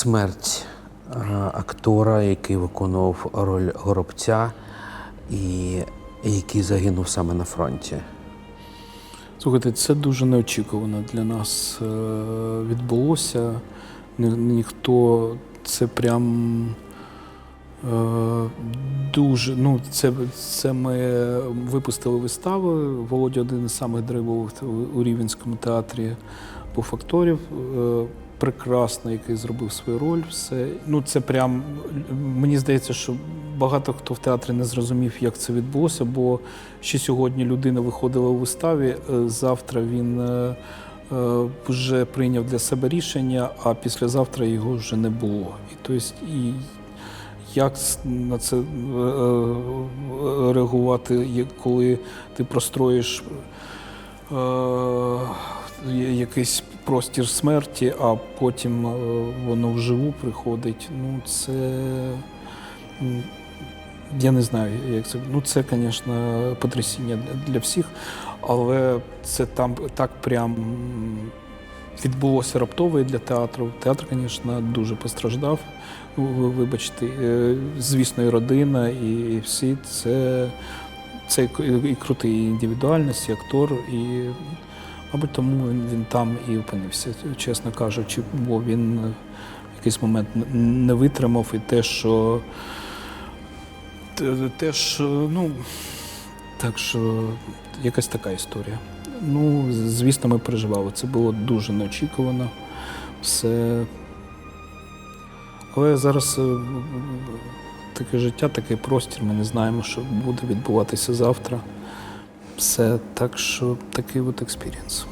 смерть е, актора, який виконував роль горобця і який загинув саме на фронті. Слухайте, це дуже неочікувано для нас е, відбулося. Ніхто це прям е, дуже. Ну, це, це ми випустили вистави. Володя один із самих драйвових у Рівенському театрі був акторів. Прекрасно, який зробив свою роль. Все. Ну, це прям мені здається, що багато хто в театрі не зрозумів, як це відбулося, бо ще сьогодні людина виходила у виставі. е, Завтра він е, е, вже прийняв для себе рішення, а післязавтра його вже не було. І тобто, і як на це реагувати, коли ти простроїш якийсь простір смерті, а потім е, воно вживу приходить. Ну, це. Я не знаю, як це. Ну, це, звісно, потрясіння для- всіх, але це там так прям відбулося раптово і для театру. Театр, звісно, дуже постраждав. Ви- Вибачте, Е, звісно, і родина, і всі це, це і крутий індивідуальність, і актор, і, мабуть, тому він, там і опинився, чесно кажучи, бо він в якийсь момент не витримав і те, що те- теж, ну, так що якась така історія. Ну, звісно, ми переживали. Це було дуже неочікувано. Все. Але зараз е, таке життя, такий простір. Ми не знаємо, що буде відбуватися завтра. Все так, що такий от експірієнс.